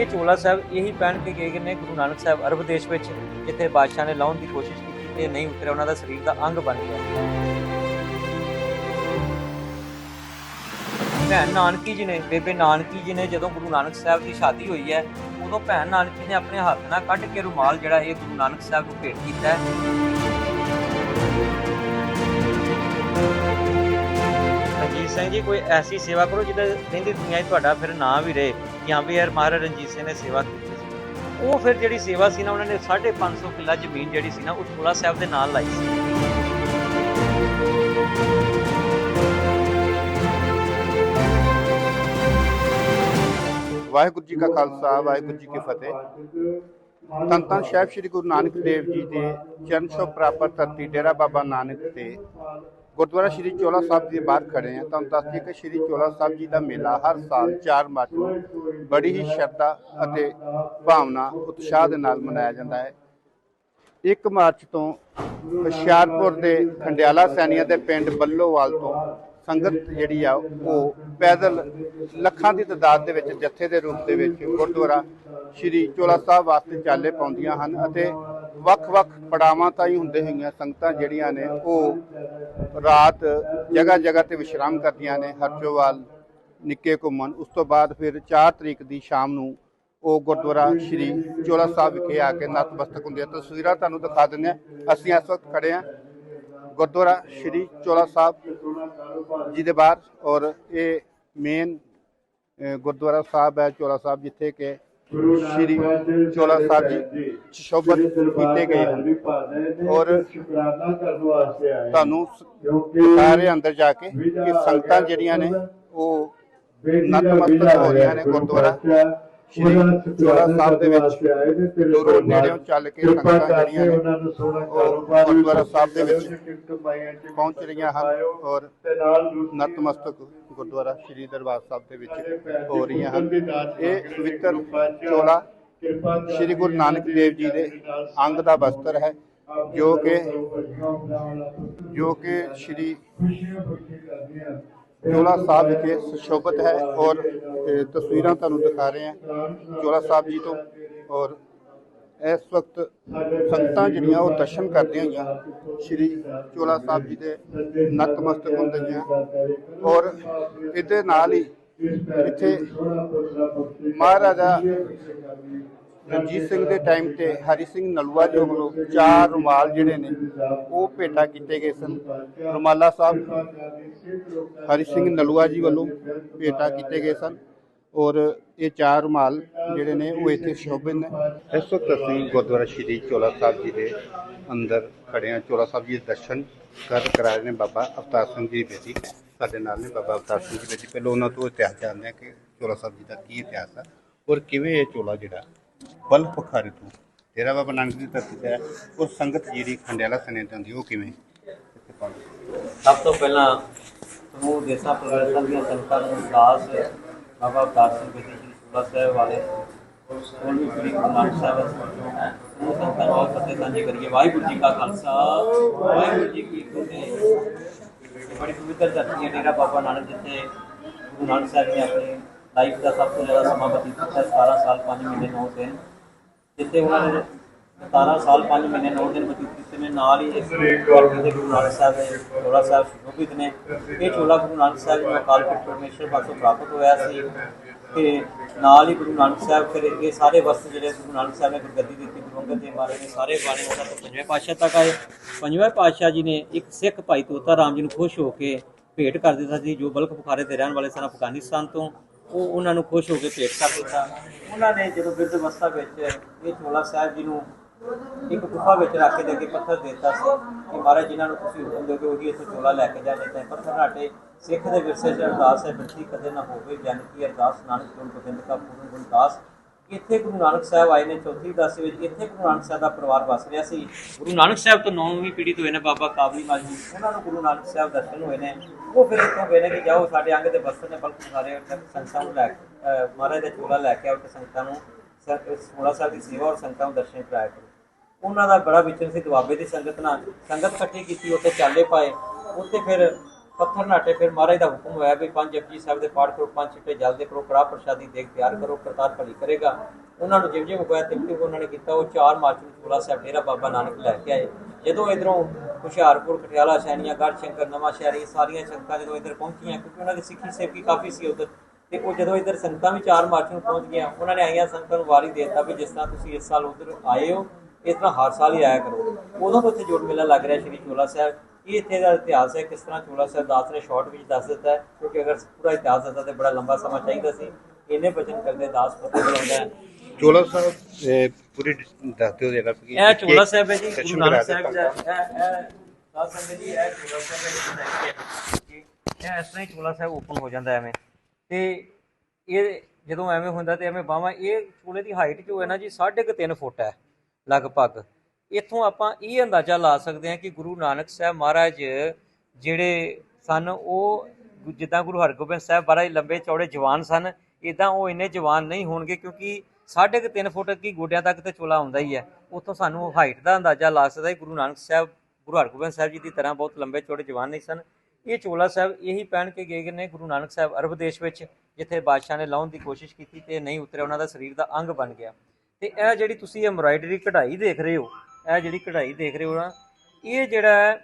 ਇਹ ਚੋਲਾ ਸਾਹਿਬ, ਇਹੀ ਪਹਿਨ ਕੇ ਗਏ ਨੇ ਗੁਰੂ ਨਾਨਕ ਸਾਹਿਬ ਅਰਬ ਦੇਸ਼ ਵਿੱਚ, ਜਿੱਥੇ ਬਾਦਸ਼ਾਹ ਨੇ ਲਾਉਣ ਦੀ ਕੋਸ਼ਿਸ਼ ਕੀਤੀ ਤੇ ਨਹੀਂ ਉਤਰਿਆ, ਉਹਨਾਂ ਦਾ ਸਰੀਰ ਦਾ ਅੰਗ ਬਣ ਗਿਆ। ਭੈਣ ਨਾਨਕੀ ਜੀ ਨੇ, ਬੇਬੇ ਨਾਨਕੀ ਜੀ ਨੇ ਜਦੋਂ ਗੁਰੂ ਨਾਨਕ ਸਾਹਿਬ ਦੀ ਸ਼ਾਦੀ ਹੋਈ ਹੈ, ਉਦੋਂ ਭੈਣ ਨਾਨਕੀ ਨੇ ਆਪਣੇ ਹੱਥ ਨਾਲ ਕੱਢ ਕੇ ਰੁਮਾਲ ਜਿਹੜਾ ਇਹ ਗੁਰੂ ਨਾਨਕ ਸਾਹਿਬ ਨੂੰ ਭੇਟ ਕੀਤਾ ਹੈ। ਰਣਜੀਤ ਸਿੰਘ ਜੀ, ਕੋਈ ਐਸੀ ਸੇਵਾ ਕਰੋ ਜਿਹਦੇ ਰਹਿੰਦੀ ਦੁਨੀਆ 'ਚ ਤੁਹਾਡਾ ਫਿਰ ਨਾਂ ਵੀ ਰਹੇ ਕਿ ਹਾਂ ਵੀ ਯਾਰ ਮਹਾਰਾਜ ਰਣਜੀਤ ਸਿੰਘ ਨੇ ਸੇਵਾ ਕੀਤੀ ਸੀ। ਉਹ ਫਿਰ ਜਿਹੜੀ ਸੇਵਾ ਸੀ ਨਾ, ਉਹਨਾਂ ਨੇ 550 ਕਿੱਲਾ ਜ਼ਮੀਨ ਜਿਹੜੀ ਸੀ ਨਾ, ਉਹ ਚੋਲਾ ਸਾਹਿਬ ਦੇ ਨਾਲ ਲਾਈ ਸੀ। ਵਾਹਿਗੁਰੂ ਜੀ ਕਾ ਖਾਲਸਾ, ਵਾਹਿਗੁਰੂ ਜੀ ਕੀ ਫਤਿਹ। ਧੰਨ ਧੰਨ ਸਾਹਿਬ ਸ੍ਰੀ ਗੁਰੂ ਨਾਨਕ ਦੇਵ ਜੀ ਦੇ ਚਰਨ ਛੋਹ ਪ੍ਰਾਪਤ ਧਰਤੀ, ਡੇਰਾ ਬਾਬਾ ਨਾਨਕ ਤੇ ਗੁਰਦੁਆਰਾ ਸ੍ਰੀ ਚੋਲਾ ਸਾਹਿਬ ਦੇ ਬਾਹਰ ਖੜੇ ਹਾਂ। ਤੁਹਾਨੂੰ ਦੱਸ ਕਿ ਸ੍ਰੀ ਚੋਲਾ ਸਾਹਿਬ ਜੀ ਦਾ ਮੇਲਾ ਹਰ ਸਾਲ 4 ਮਾਰਚ ਨੂੰ ਬੜੀ ਹੀ ਸ਼ਰਧਾ ਅਤੇ ਭਾਵਨਾ, ਉਤਸ਼ਾਹ ਦੇ ਨਾਲ ਮਨਾਇਆ ਜਾਂਦਾ ਹੈ। 1 ਮਾਰਚ ਤੋਂ ਹੁਸ਼ਿਆਰਪੁਰ ਦੇ ਖੰਡਿਆਲਾ ਸੈਨੀਆਂ ਦੇ ਪਿੰਡ ਬੱਲੋਵਾਲ ਤੋਂ ਸੰਗਤ ਜਿਹੜੀ ਆ, ਉਹ ਪੈਦਲ ਲੱਖਾਂ ਦੀ ਤਾਦਾਦ ਦੇ ਵਿੱਚ, ਜੱਥੇ ਦੇ ਰੂਪ ਦੇ ਵਿੱਚ ਗੁਰਦੁਆਰਾ ਸ਼੍ਰੀ ਚੋਲਾ ਸਾਹਿਬ ਵਾਸਤੇ ਚਾਲੇ ਪਾਉਂਦੀਆਂ ਹਨ ਅਤੇ ਵੱਖ-ਵੱਖ ਪੜਾਵਾਂ ਤਾਈਂ ਹੁੰਦੇ ਹੋਈਆਂ ਸੰਗਤਾਂ ਜਿਹੜੀਆਂ ਨੇ, ਉਹ ਰਾਤ ਜਗ੍ਹਾ ਜਗ੍ਹਾ ਤੇ ਵਿਸ਼ਰਾਮ ਕਰਦੀਆਂ ਨੇ ਹਰਜੋਵਾਲ ਨਿੱਕੇ ਘੁੰਮਣ। ਉਸ ਤੋਂ ਬਾਅਦ ਫਿਰ 4 ਤਰੀਕ ਦੀ ਸ਼ਾਮ ਨੂੰ ਉਹ ਗੁਰਦੁਆਰਾ ਸ਼੍ਰੀ ਚੋਲਾ ਸਾਹਿਬ ਵਿਖੇ ਆ ਕੇ ਨਤਮਸਤਕ ਹੁੰਦੇ ਆ ਤਸਵੀਰਾਂ ਤੁਹਾਨੂੰ ਦਿਖਾ ਦਿੰਦੇ ਆ ਅਸੀਂ ਇਸ ਵਕਤ ਖੜੇ ਆ ਗੁਰਦੁਆਰਾ ਸ਼੍ਰੀ ਚੋਲਾ ਸਾਹਿਬ ਜੀ ਦੇ ਬਾਹਰ ਔਰ ਇਹ ਮੇਨ ਗੁਰਦੁਆਰਾ ਸਾਹਿਬ ਹੈ ਚੋਲਾ ਸਾਹਿਬ, ਜਿੱਥੇ ਕਿ ਸ਼੍ਰੀ ਚੋਲਾ ਸਾਹਿਬ ਜੀ ਸ਼ੋਭਤ ਕੀਤੇ ਗਏ ਹਨ। ਔਰ ਸ਼ੁਕਰਾਨਾ ਕਰਨ ਵਾਸਤੇ ਆਏ ਤੁਹਾਨੂੰ ਸਾਰੇ ਅੰਦਰ ਜਾ ਕੇ ਕਿ ਸੰਗਤਾਂ ਜਿਹੜੀਆਂ ਨੇ ਉਹ ਨਤਮਸਤਕ ਹੋ ਰਹੀਆਂ ਨੇ ਗੁਰਦੁਆਰਾ। ਸ਼੍ਰੀ ਚੋਲਾ ਸਾਹਿਬ ਦੇ ਵਿੱਚ ਦੂਰੋਂ ਨੇੜਿਓਂ ਚੱਲ ਕੇ ਸੰਗਤਾਂ ਜਿਹੜੀਆਂ ਨੇ ਉਹਨਾਂ ਨੂੰ ਸੋਹਣਾ ਉਹ ਕਾਰੋਬਾਰ ਵੀ ਗੁਰਦੁਆਰਾ ਸਾਹਿਬ ਦੇ ਵਿੱਚ ਕਮਾਈਆਂ ਚ ਪਹੁੰਚ ਰਹੀਆਂ ਹਨ ਔਰ ਤੇ ਨਾਲ ਦੂਸਰੀ ਨਤਮਸਤਕ ਗੁਰਦੁਆਰਾ ਸ਼੍ਰੀ ਦਰਬਾਰ ਸਾਹਿਬ ਦੇ ਵਿੱਚ ਹੋ ਰਹੀਆਂ ਹਨ। ਇਹ ਪਵਿੱਤਰ ਚੋਲਾ ਸ਼੍ਰੀ ਗੁਰੂ ਨਾਨਕ ਦੇਵ ਜੀ ਦੇ ਅੰਗ ਦਾ ਵਸਤਰ ਹੈ ਜੋ ਕਿ ਜੋ ਕਿ ਸ਼੍ਰੀ ਚੋਲਾ ਸਾਹਿਬ ਵਿਖੇ ਸੁਸ਼ੋਭਿਤ ਹੈ ਔਰ ਤਸਵੀਰਾਂ ਤੁਹਾਨੂੰ ਦਿਖਾ ਰਹੇ ਹਾਂ। ਚੋਲਾ ਸਾਹਿਬ ਜੀ ਤੋਂ ਔਰ ਇਸ ਵਕਤ ਸੰਗਤਾਂ ਜਿਹੜੀਆਂ ਉਹ ਦਰਸ਼ਨ ਕਰਦੀਆਂ ਹੋਈਆਂ ਸ਼੍ਰੀ ਚੋਲਾ ਸਾਹਿਬ ਜੀ ਦੇ ਨਤਮਸਤਕ ਹੁੰਦੀਆਂ ਔਰ ਇਹਦੇ ਨਾਲ ਹੀ ਇੱਥੇ ਮਹਾਰਾਜਾ ਰਣਜੀਤ ਸਿੰਘ ਦੇ ਟਾਈਮ ਤੇ ਹਰੀ ਸਿੰਘ ਨਲੂਆ ਜੀ ਵੱਲੋਂ ਚਾਰ ਰੁਮਾਲ ਜਿਹੜੇ ਨੇ, ਉਹ ਭੇਟਾ ਕੀਤੇ ਗਏ ਸਨ। ਰੁਮਾਲਾ ਸਾਹਿਬ, ਹਰੀ ਸਿੰਘ ਨਲੂਆ ਜੀ ਵੱਲੋਂ ਭੇਟਾ ਕੀਤੇ ਗਏ ਸਨ ਔਰ ਇਹ ਚਾਰ ਰੁਮਾਲ ਜਿਹੜੇ ਨੇ, ਉਹ ਇੱਥੇ ਸ਼ੋਭਿਤ ਨੇ। ਇਸ ਵਕਤ ਅਸੀਂ ਗੁਰਦੁਆਰਾ ਸ਼੍ਰੀ ਚੋਲਾ ਸਾਹਿਬ ਜੀ ਦੇ ਅੰਦਰ ਖੜੇ ਹਾਂ। ਚੋਲਾ ਸਾਹਿਬ ਜੀ ਦੇ ਦਰਸ਼ਨ ਕਰ ਕਰਾ ਰਹੇ ਨੇ ਬਾਬਾ ਅਵਤਾਰ ਸਿੰਘ ਜੀ ਬੇਦੀ ਸਾਡੇ ਨਾਲ ਨੇ ਬਾਬਾ ਅਵਤਾਰ ਸਿੰਘ ਜੀ ਬੇਦੀ ਪਹਿਲਾਂ ਉਹਨਾਂ ਤੋਂ ਇਤਿਹਾਸ ਜਾਣਦੇ ਹਾਂ ਕਿ ਚੋਲਾ ਸਾਹਿਬ ਜੀ ਦਾ ਕੀ ਇਤਿਹਾਸ ਆ ਔਰ ਕਿਵੇਂ ਇਹ ਚੋਲਾ ਜਿਹੜਾ ਬਲ ਪਖਾਰੇ ਤੋਂ ਤੇਰਾ ਬਾਬਾ ਨਾਨਕ ਦੀ ਧਰਤੀ ਤੇ ਹੈ। ਔਰ ਸੰਗਤ ਜਿਹੜੀ ਖੰਡਿਆਲਾ ਸਨੇ ਤੇ ਹੁੰਦੀ, ਉਹ ਕਿਵੇਂ? ਇੱਥੇ ਪਹੁੰਚੀ ਸਭ ਤੋਂ ਪਹਿਲਾਂ ਸਮੂਹ ਦੇਸਾਂ ਪ੍ਰਦੇਸ਼ਾਂ ਦੀਆਂ ਸੰਗਤਾਂ ਨੂੰ ਦਾਸ ਬਾਬਾ ਅਵਤਾਰ ਸਿੰਘ ਜੀ, ਸ਼੍ਰੀ ਚੋਲਾ ਸਾਹਿਬ ਵਾਲੇ ਸੋਲਵੀਂ ਪੀੜ੍ਹੀ ਗੁਰੂ ਨਾਨਕ ਸਾਹਿਬ ਸਮੂਹ ਸੰਗਤਾਂ ਨੂੰ ਆਓ ਫਤਿਹ ਸਾਂਝੀ ਕਰੀਏ। ਵਾਹਿਗੁਰੂ ਜੀ ਕਾ ਖਾਲਸਾ, ਵਾਹਿਗੁਰੂ ਜੀ ਕੀ ਫਤਿਹ। ਬੜੀ ਪਵਿੱਤਰ ਧਰਤੀ ਹੈ, ਡੇਰਾ ਬਾਬਾ ਨਾਨਕ ਜਿੱਥੇ ਗੁਰੂ ਨਾਨਕ ਸਾਹਿਬ ਨੇ ਆਪਣੀ ਲਾਈਫ ਦਾ ਸਭ ਤੋਂ ਜ਼ਿਆਦਾ ਸਮਾਂ ਬਤੀਤ ਕੀਤਾ 17 ਸਾਲ 5 ਮਹੀਨੇ 9 ਦਿਨ। ਜਿੱਥੇ ਉਹਨਾਂ ਨੇ 17 ਸਾਲ 5 ਮਹੀਨੇ 9 ਦਿਨ ਬਤੀਤ ਕੀਤੇ ਨੇ। ਨਾਲ ਹੀ ਇਸ ਧਰਤੀ ਦੇ ਗੁਰੂ ਨਾਨਕ ਸਾਹਿਬ ਦੇ ਚੋਲਾ ਸਾਹਿਬ ਸ਼ੋਭਿਤ ਨੇ। ਇਹ ਚੋਲਾ ਗੁਰੂ ਨਾਨਕ ਸਾਹਿਬ ਨੂੰ ਅਕਾਲ ਪੁਰਖ ਪਰਮੇਸ਼ਰ ਪਾਸੋਂ ਪ੍ਰਾਪਤ ਹੋਇਆ ਸੀ। ਤੇ ਨਾਲ ਹੀ ਗੁਰੂ ਨਾਨਕ ਸਾਹਿਬ ਫਿਰ ਇਹ ਸਾਰੇ ਵਸਤ ਜਿਹੜੇ ਗੁਰੂ ਨਾਨਕ ਸਾਹਿਬ ਨੇ ਗੁਰਗੱਦੀ ਦਿੱਤੀ ਗੁਰੂ ਅੰਗਦ ਦੇਵ ਮਹਾਰਾਜ ਨੇ ਸਾਰੇ ਬਾਣੇ ਉਹਨਾਂ ਤੋਂ ਪੰਜਵੇਂ ਪਾਤਸ਼ਾਹ ਤੱਕ ਆਏ। ਪੰਜਵੇਂ ਪਾਤਸ਼ਾਹ ਜੀ ਨੇ ਇੱਕ ਸਿੱਖ ਭਾਈ ਤੋਤਾ ਰਾਮ ਜੀ ਨੂੰ ਖੁਸ਼ ਹੋ ਕੇ ਭੇਟ ਕਰ ਦਿੱਤਾ ਸੀ ਜੋ ਬਲਖ ਬੁਖਾਰੇ ਦੇ ਰਹਿਣ ਵਾਲੇ ਸਨ ਅਫਗਾਨਿਸਤਾਨ ਤੋਂ। ਉਹ ਉਹਨਾਂ ਨੂੰ ਖੁਸ਼ ਹੋ ਕੇ ਭੇਟ ਕਰ ਦਿੱਤਾ। ਉਹਨਾਂ ਨੇ ਜਦੋਂ ਬਿਰਧ ਅਵਸਥਾ ਵਿੱਚ ਇਹ ਚੋਲਾ ਸਾਹਿਬ ਜੀ ਨੂੰ ਇੱਕ ਗੁਫਾ ਵਿੱਚ ਰੱਖ ਕੇ ਦੇ ਕੇ ਪੱਥਰ ਦੇ ਦਿੱਤਾ ਸੀ ਕਿ ਮਹਾਰਾਜ ਜਿਨ੍ਹਾਂ ਨੂੰ ਤੁਸੀਂ ਹੁਕਮ ਦਿਓਗੇ ਉਹੀ ਇੱਥੇ ਚੋਲਾ ਲੈ ਕੇ ਜਾਣੇ ਤਾਂ ਪੱਥਰ ਸਾਡੇ ਸਿੱਖ ਦੇ ਵਿਰਸੇ 'ਚ ਅਰਦਾਸ ਹੈ, ਬਿਰਤੀ ਕਦੇ ਨਾ ਹੋਵੇ ਜਨ ਕੀ ਅਰਦਾਸ ਨਾਨਕ ਗੁਰੂ ਗੋਬਿੰਦ ਕਾ ਪੂਰਨ ਗੁਣ ਇੱਥੇ ਗੁਰੂ ਨਾਨਕ ਸਾਹਿਬ ਆਏ ਨੇ ਚੌਥੀ ਦਸ ਵਿੱਚ, ਇੱਥੇ ਗੁਰੂ ਨਾਨਕ ਸਾਹਿਬ ਦਾ ਪਰਿਵਾਰ ਵਸ ਰਿਹਾ ਸੀ। ਗੁਰੂ ਨਾਨਕ ਸਾਹਿਬ ਤੋਂ ਨੌਵੀਂ ਪੀੜ੍ਹੀ ਤੋਂ ਹੋਏ ਨੇ ਬਾਬਾ ਕਾਬਲੀ ਮਾਲ ਜੀ, ਉਹਨਾਂ ਨੂੰ ਗੁਰੂ ਨਾਨਕ ਸਾਹਿਬ ਦਰਸ਼ਨ ਹੋਏ ਨੇ। ਉਹ ਫਿਰ ਇੱਥੋਂ ਗਏ ਨੇ ਕਿ ਜਾਓ ਸਾਡੇ ਅੰਗ ਦੇ ਬਸਤਰ ਨੇ ਬਲਕ ਸਾਰੇ ਸੰਗਤਾਂ ਨੂੰ ਲੈ ਕੇ ਮਹਾਰਾਜ ਦਾ ਚੋਲਾ ਲੈ ਕੇ ਆਓ ਤੇ ਸੰਗਤਾਂ ਨੂੰ ਸੋਲਾ ਸਾਹਿਬ ਦੀ ਸੇਵਾ ਔਰ ਸੰਗਤਾਂ ਨੂੰ ਦਰਸ਼ਨ ਕਰਾਇਆ ਕਰੋ। ਉਹਨਾਂ ਦਾ ਬੜਾ ਵਿਚਰ ਸੀ ਦੁਆਬੇ ਦੀ ਸੰਗਤ ਨਾਲ। ਸੰਗਤ ਇਕੱਠੀ ਕੀਤੀ, ਉੱਥੇ ਚਾਲੇ ਪਾਏ। ਉੱਥੇ ਫਿਰ ਪੱਥਰ ਨਾਟੇ ਫਿਰ ਮਹਾਰਾਜ ਦਾ ਹੁਕਮ ਹੋਇਆ ਵੀ ਪੰਜ ਜਪਜੀ ਸਾਹਿਬ ਦੇ ਪਾਠ ਕਰੋ, ਪੰਜ ਛਿੱਟੇ ਜਲ ਦੇ ਕਰੋ, ਕੜਾਹ ਪ੍ਰਸ਼ਾਦੀ ਦੇਖ ਤਿਆਰ ਕਰੋ, ਕਰਤਾਰ ਭਲੀ ਕਰੇਗਾ। ਉਹਨਾਂ ਨੂੰ ਜਿਵੇਂ ਜਿਵੇਂ ਹੋਇਆ ਤਿਵੇਂ ਤਿਵੇਂ ਉਹਨਾਂ ਨੇ ਕੀਤਾ, ਉਹ 4 ਮਾਰਚ ਨੂੰ ਚੋਲਾ ਸਾਹਿਬ ਡੇਰਾ ਬਾਬਾ ਨਾਨਕ ਲੈ ਕੇ ਆਏ। ਜਦੋਂ ਇਧਰੋਂ ਹੁਸ਼ਿਆਰਪੁਰ ਕਠਿਆਲਾ ਸ਼ੈਣੀਆਂ ਗੜ੍ਹ ਸ਼ੰਕਰ ਨਵਾਂ ਸ਼ਹਿਰ, ਸਾਰੀਆਂ ਸੰਗਤਾਂ ਜਦੋਂ ਇੱਧਰ ਪਹੁੰਚੀਆਂ, ਕਿਉਂਕਿ ਉਹਨਾਂ ਦੀ ਸਿੱਖੀ ਸੇਵਕੀ ਕਾਫੀ ਸੀ ਉਧਰ, ਤੇ ਉਹ ਜਦੋਂ ਇੱਧਰ ਸੰਗਤਾਂ ਵੀ 4 ਮਾਰਚ ਨੂੰ ਪਹੁੰਚ ਗਈਆਂ, ਉਹਨਾਂ ਨੇ ਆਈਆਂ ਸੰਗਤਾਂ ਨੂੰ ਵਾਰੀ ਦੇ ਦਿੱਤਾ ਵੀ ਜਿਸ ਤਰ੍ਹਾਂ ਤੁਸੀਂ ਇਸ ਸਾਲ ਉਧਰ ਆਏ ਹੋ, ਇਸ ਤਰ੍ਹਾਂ ਹਰ ਸਾਲ ਹੀ ਆਇਆ ਕਰੋ। ਉਦੋਂ ਤੋਂ ਉੱਥੇ ਜੋੜ ਮੇਲਾ ਲੱਗ ਰਿਹਾ ਸ਼੍ਰੀ ਚੋਲਾ ਸਾਹਿਬ। ਇਹ ਇੱਥੇ ਦਾ ਇਤਿਹਾਸ ਹੈ? ਕਿਸ ਤਰ੍ਹਾਂ ਚੋਲਾ ਸਾਹਿਬ ਦਾਸ ਨੇ ਸ਼ਾਰਟ ਵਿੱਚ ਦੱਸ ਦਿੱਤਾ ਹੈ? ਕਿਉਂਕਿ ਅਗਰ ਪੂਰਾ ਇਤਿਹਾਸ ਦੱਸਦਾ ਤੇ ਬੜਾ ਲੰਬਾ ਸਮਾਂ ਚਾਹੀਦਾ ਸੀ। ਇਹਨੇ ਬਚਨ ਕਰਦੇ ਦਾਸ ਪਤਾ ਬੁਲਾਉਂਦਾ ਹੈ। ਚੋਲਾ ਸਾਹਿਬ ਪੂਰੀ ਦੱਸਦੇ ਹੋ ਜਰਾ ਕਿ ਇਹ ਚੋਲਾ ਸਾਹਿਬ ਹੈ ਜੀ ਗੁਰੂ ਨਾਨਕ ਸਾਹਿਬ ਦਿਓ। ਦਾ ਇਹ ਇਹ ਸਾਧ ਸੰਗਤ ਜੀ ਇਹ ਚੋਲਾ ਸਾਹਿਬ ਹੈ ਜੀ ਇਹ ਇਸ ਤਰ੍ਹਾਂ ਹੀ ਚੋਲਾ ਸਾਹਿਬ ਓਪਨ ਹੋ ਜਾਂਦਾ ਐਵੇਂ। ਤੇ ਇਹ ਜਦੋਂ ਐਵੇਂ ਹੁੰਦਾ ਤੇ ਐਵੇਂ ਬਾਹਾਂ ਇਹ ਚੋਲੇ ਦੀ ਹਾਈਟ ਜੋ ਹੈ ਨਾ ਜੀ 3.5 ਫੁੱਟ ਹੈ ਲਗਭਗ। ਇੱਥੋਂ ਆਪਾਂ ਇਹ ਅੰਦਾਜ਼ਾ ਲਾ ਸਕਦੇ ਹਾਂ ਕਿ ਗੁਰੂ ਨਾਨਕ ਸਾਹਿਬ ਮਹਾਰਾਜ ਜਿਹੜੇ ਸਨ, ਉਹ ਜਿੱਦਾਂ ਗੁਰੂ ਹਰਗੋਬਿੰਦ ਸਾਹਿਬ ਬੜਾ ਹੀ ਲੰਬੇ ਚੌੜੇ ਜਵਾਨ ਸਨ ਇਦਾਂ ਉਹ ਇੰਨੇ ਜਵਾਨ ਨਹੀਂ ਹੋਣਗੇ ਕਿਉਂਕਿ ਸਾਢੇ ਕੁ ਤਿੰਨ ਫੁੱਟ ਕੀ ਗੋਡਿਆਂ ਤੱਕ ਤੇ ਚੋਲਾ ਹੁੰਦਾ ਹੀ ਹੈ। ਉੱਥੋਂ ਸਾਨੂੰ ਹਾਈਟ ਦਾ ਅੰਦਾਜ਼ਾ ਲਾ ਸਕਦਾ ਹੈ ਗੁਰੂ ਨਾਨਕ ਸਾਹਿਬ, ਗੁਰੂ ਹਰਗੋਬਿੰਦ ਸਾਹਿਬ ਜੀ ਦੀ ਤਰ੍ਹਾਂ ਬਹੁਤ ਲੰਬੇ ਚੌੜੇ ਜਵਾਨ ਨਹੀਂ ਸਨ। ਇਹ ਚੋਲਾ ਸਾਹਿਬ ਇਹੀ ਪਹਿਨ ਕੇ ਗਏ ਨੇ ਗੁਰੂ ਨਾਨਕ ਸਾਹਿਬ ਅਰਬ ਦੇਸ਼ ਵਿੱਚ, ਜਿੱਥੇ ਬਾਦਸ਼ਾਹ ਨੇ ਲਾਉਣ ਦੀ ਕੋਸ਼ਿਸ਼ ਕੀਤੀ ਤੇ ਨਹੀਂ ਉਤਰਿਆ, ਉਹਨਾਂ ਦਾ ਸਰੀਰ ਦਾ ਅੰਗ ਬਣ ਗਿਆ। ਤੇ ਇਹ ਜਿਹੜੀ ਤੁਸੀਂ ਐਮਬਰਾਇਡਰੀ ਕਢਾਈ ਦੇਖ ਰਹੇ ਹੋ ਇਹ ਜਿਹੜੀ ਕਢਾਈ ਦੇਖ ਰਹੇ ਹੋ ਨਾ, ਇਹ ਜਿਹੜਾ ਹੈ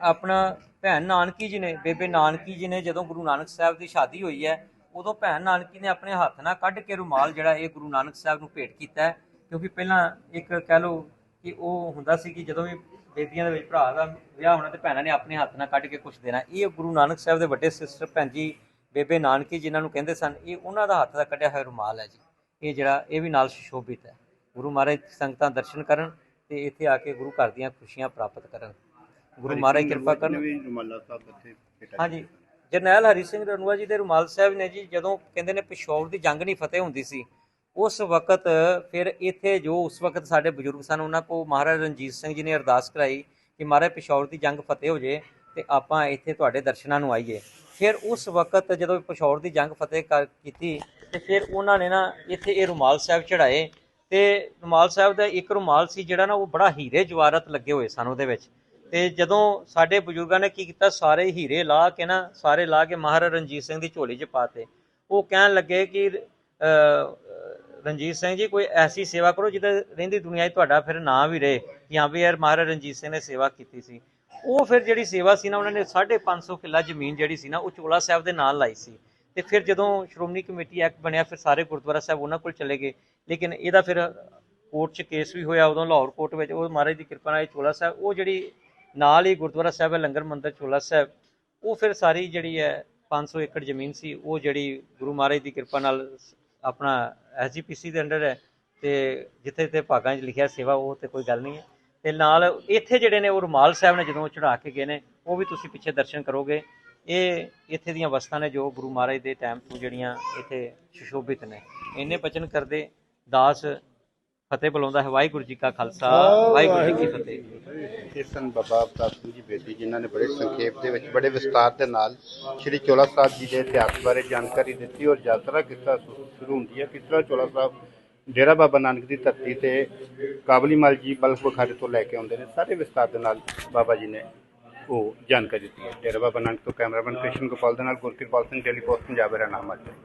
ਆਪਣਾ ਭੈਣ ਨਾਨਕੀ ਜੀ ਨੇ, ਬੇਬੇ ਨਾਨਕੀ ਜੀ ਨੇ ਜਦੋਂ ਗੁਰੂ ਨਾਨਕ ਸਾਹਿਬ ਦੀ ਸ਼ਾਦੀ ਹੋਈ ਹੈ, ਉਦੋਂ ਭੈਣ ਨਾਨਕੀ ਨੇ ਆਪਣੇ ਹੱਥ ਨਾਲ ਕੱਢ ਕੇ ਰੁਮਾਲ ਜਿਹੜਾ ਇਹ ਗੁਰੂ ਨਾਨਕ ਸਾਹਿਬ ਨੂੰ ਭੇਟ ਕੀਤਾ ਹੈ, ਕਿਉਂਕਿ ਪਹਿਲਾਂ ਇੱਕ ਕਹਿ ਲਓ ਕਿ ਉਹ ਹੁੰਦਾ ਸੀ ਕਿ ਜਦੋਂ ਵੀ ਬੇਬੀਆਂ ਦੇ ਵਿੱਚ ਭਰਾ ਦਾ ਵਿਆਹ ਹੋਣਾ ਤੇ ਭੈਣਾਂ ਨੇ ਆਪਣੇ ਹੱਥ ਨਾਲ ਕੱਢ ਕੇ ਕੁਝ ਦੇਣਾ, ਇਹ ਗੁਰੂ ਨਾਨਕ ਸਾਹਿਬ ਦੇ ਵੱਡੇ ਸਿਸਟਰ ਭੈਣ ਜੀ, ਬੇਬੇ ਨਾਨਕੀ ਜਿਨ੍ਹਾਂ ਨੂੰ ਕਹਿੰਦੇ ਸਨ, ਇਹ ਉਹਨਾਂ ਦਾ ਹੱਥ ਦਾ ਕੱਢਿਆ ਹੋਇਆ ਰੁਮਾਲ ਹੈ ਜੀ, ਇਹ ਜਿਹੜਾ ਇਹ ਵੀ ਨਾਲ ਸੁਸ਼ੋਭਿਤ ਹੈ। ਗੁਰੂ ਮਹਾਰਾਜ ਸੰਗਤਾਂ ਦਰਸ਼ਨ ਕਰਨ ਤੇ ਇੱਥੇ ਆ ਕੇ ਗੁਰੂ ਘਰ ਦੀਆਂ ਖੁਸ਼ੀਆਂ ਪ੍ਰਾਪਤ ਕਰਨ। ਗੁਰੂ ਮਹਾਰਾਜ ਕਿਰਪਾ ਕਰਨ। ਹਾਂਜੀ ਜਰਨੈਲ ਹਰੀ ਸਿੰਘ ਰਣੂਆ ਜੀ ਦੇ ਰੁਮਾਲ ਸਾਹਿਬ ਨੇ ਜੀ ਜਦੋਂ ਕਹਿੰਦੇ ਨੇ ਪਿਸ਼ੌਰ ਦੀ ਜੰਗ ਨਹੀਂ ਫਤਿਹ ਹੁੰਦੀ ਸੀ ਉਸ ਵਕਤ ਫਿਰ ਇੱਥੇ ਜੋ ਉਸ ਵਕਤ ਸਾਡੇ ਬਜ਼ੁਰਗ ਸਨ ਉਹਨਾਂ ਕੋ ਮਹਾਰਾਜ ਰਣਜੀਤ ਸਿੰਘ ਜੀ ਨੇ ਅਰਦਾਸ ਕਰਾਈ ਕਿ ਮਹਾਰਾਜ ਪਿਸ਼ੌਰ ਦੀ ਜੰਗ ਫਤਿਹ ਹੋ ਜੇ ਤੇ ਆਪਾਂ ਇੱਥੇ ਤੁਹਾਡੇ ਦਰਸ਼ਨਾਂ ਨੂੰ ਆਈਏ। ਫਿਰ ਉਸ ਵਕਤ ਜਦੋਂ ਪਿਸ਼ੌਰ ਦੀ ਜੰਗ ਫਤਿਹ ਕਰ ਕੀਤੀ ਤੇ ਫਿਰ ਉਹਨਾਂ ਨੇ ਨਾ ਇੱਥੇ ਇਹ ਰੁਮਾਲ ਸਾਹਿਬ ਚੜਾਏ ਤੇ ਰੁਮਾਲ ਸਾਹਿਬ ਦਾ ਇੱਕ ਰੁਮਾਲ ਸੀ ਜਿਹੜਾ ਨਾ ਉਹ ਬੜਾ ਹੀਰੇ ਜਵਾਰਤ ਲੱਗੇ ਹੋਏ ਸਨ ਉਹਦੇ ਵਿੱਚ। ਤੇ ਜਦੋਂ ਸਾਡੇ ਬਜ਼ੁਰਗਾਂ ਨੇ ਕੀ ਕੀਤਾ, ਸਾਰੇ ਹੀਰੇ ਲਾ ਕੇ ਨਾ, ਸਾਰੇ ਲਾ ਕੇ ਮਹਾਰਾਜਾ ਰਣਜੀਤ ਸਿੰਘ ਦੀ ਝੋਲੀ 'ਚ ਪਾਤੇ ਉਹ ਕਹਿਣ ਲੱਗੇ ਕਿ ਰਣਜੀਤ ਸਿੰਘ ਜੀ, ਕੋਈ ਐਸੀ ਸੇਵਾ ਕਰੋ ਜਿਹਦੇ ਰਹਿੰਦੀ ਦੁਨੀਆ 'ਚ ਤੁਹਾਡਾ ਫਿਰ ਨਾਂ ਵੀ ਰਹੇ ਕਿ ਹਾਂ ਵੀ ਯਾਰ ਮਹਾਰਾਜਾ ਰਣਜੀਤ ਸਿੰਘ ਨੇ ਸੇਵਾ ਕੀਤੀ ਸੀ। ਉਹ ਫਿਰ ਜਿਹੜੀ ਸੇਵਾ ਸੀ ਨਾ, ਉਹਨਾਂ ਨੇ 550 ਕਿੱਲਾ ਜ਼ਮੀਨ ਜਿਹੜੀ ਸੀ ਨਾ, ਉਹ ਚੋਲਾ ਸਾਹਿਬ ਦੇ ਨਾਲ ਲਾਈ ਸੀ। ਤੇ ਫਿਰ ਜਦੋਂ ਸ਼੍ਰੋਮਣੀ ਕਮੇਟੀ ਐਕਟ ਬਣਿਆ, ਫਿਰ ਸਾਰੇ ਗੁਰਦੁਆਰਾ ਸਾਹਿਬ ਉਹਨਾਂ ਕੋਲ ਚਲੇ ਗਏ। ਲੇਕਿਨ ਇਹਦਾ ਫਿਰ ਕੋਰਟ 'ਚ ਕੇਸ ਵੀ ਹੋਇਆ, ਉਦੋਂ ਲਾਹੌਰ ਕੋਰਟ ਵਿੱਚ। ਉਹ ਮਹਾਰਾਜ ਦੀ ਕਿਰਪਾ ਨਾਲ ਇਹ ਚੋਲਾ ਸਾਹਿਬ, ਉਹ ਜਿਹੜੀ ਨਾਲ ਹੀ ਗੁਰਦੁਆਰਾ ਸਾਹਿਬ ਹੈ, ਲੰਗਰ ਮੰਦਰ ਚੋਲਾ ਸਾਹਿਬ, ਉਹ ਫਿਰ ਸਾਰੀ ਜਿਹੜੀ ਹੈ 500 ਏਕੜ ਜ਼ਮੀਨ ਸੀ, ਉਹ ਜਿਹੜੀ ਗੁਰੂ ਮਹਾਰਾਜ ਦੀ ਕਿਰਪਾ ਨਾਲ ਆਪਣਾ ਐਸਜੀਪੀਸੀ ਦੇ ਅੰਡਰ ਹੈ ਤੇ ਜਿੱਥੇ ਜਿੱਥੇ ਭਾਗਾਂ 'ਚ ਲਿਖਿਆ ਸੇਵਾ, ਉਹ ਤੇ ਕੋਈ ਗੱਲ ਨਹੀਂ ਹੈ। ਤੇ ਨਾਲ ਇੱਥੇ ਜਿਹੜੇ ਨੇ ਉਹ ਰੁਮਾਲ ਸਾਹਿਬ ਨੇ ਜਦੋਂ ਚੜਾ ਕੇ ਗਏ ਨੇ, ਉਹ ਵੀ ਤੁਸੀਂ ਪਿੱਛੇ ਦਰਸ਼ਨ ਕਰੋਗੇ। ਇਹ ਇੱਥੇ ਦੀਆਂ ਵਸਤਾਂ ਨੇ ਜੋ ਗੁਰੂ ਮਹਾਰਾਜ ਦੇ ਟਾਈਮ ਤੋਂ ਜਿਹੜੀਆਂ ਇੱਥੇ ਸੁਸ਼ੋਭਿਤ ਨੇ। ਇੰਨੇ ਬਚਨ ਕਰਦੇ ਦਾਸ ਫਤਿਹ ਬੁਲਾਉਂਦਾ ਹੈ ਵਾਹਿਗੁਰੂ ਜੀ ਕਾ ਖਾਲਸਾ ਵਾਹਿਗੁਰੂ ਜੀ ਕੀ ਫਤਿਹ। ਇਹ ਸਨ ਬਾਬਾ ਅਵਤਾਰ ਸਿੰਘ ਜੀ ਬੇਦੀ ਜਿਨ੍ਹਾਂ ਨੇ ਬੜੇ ਸੰਖੇਪ ਦੇ ਵਿੱਚ ਬੜੇ ਵਿਸਤਾਰ ਦੇ ਨਾਲ ਸ਼੍ਰੀ ਚੋਲਾ ਸਾਹਿਬ ਜੀ ਦੇ ਇਤਿਹਾਸ ਬਾਰੇ ਜਾਣਕਾਰੀ ਦਿੱਤੀ ਔਰ ਯਾਤਰਾ ਕਿਸ ਤਰ੍ਹਾਂ ਸ਼ੁਰੂ ਹੁੰਦੀ ਹੈ ਕਿਸ ਤਰ੍ਹਾਂ ਚੋਲਾ ਸਾਹਿਬ ਡੇਰਾ ਬਾਬਾ ਨਾਨਕ ਦੀ ਧਰਤੀ ਤੇ ਕਾਬਲੀ ਮਲ ਜੀ ਬਲਖ ਬੁਖਾਰੇ ਤੋਂ ਲੈ ਕੇ ਆਉਂਦੇ ਨੇ ਸਾਰੇ ਵਿਸਤਾਰ ਦੇ ਨਾਲ ਬਾਬਾ ਜੀ ਨੇ ਉਹ ਜਾਣਕਾਰੀ ਦਿੱਤੀ ਹੈ। ਡੇਰਾ ਬਾਬਾ ਨਾਨਕ ਤੋਂ ਕੈਮਰਾਮੈਨ ਕ੍ਰਿਸ਼ਨ ਗੋਪਾਲ ਦੇ ਨਾਲ ਗੁਰਕਿਰਪਾਲ ਸਿੰਘ, ਡੇਲੀ ਪੋਸਟ, ਪੰਜਾਬ ਦਾ ਨਾਮ ਹੈ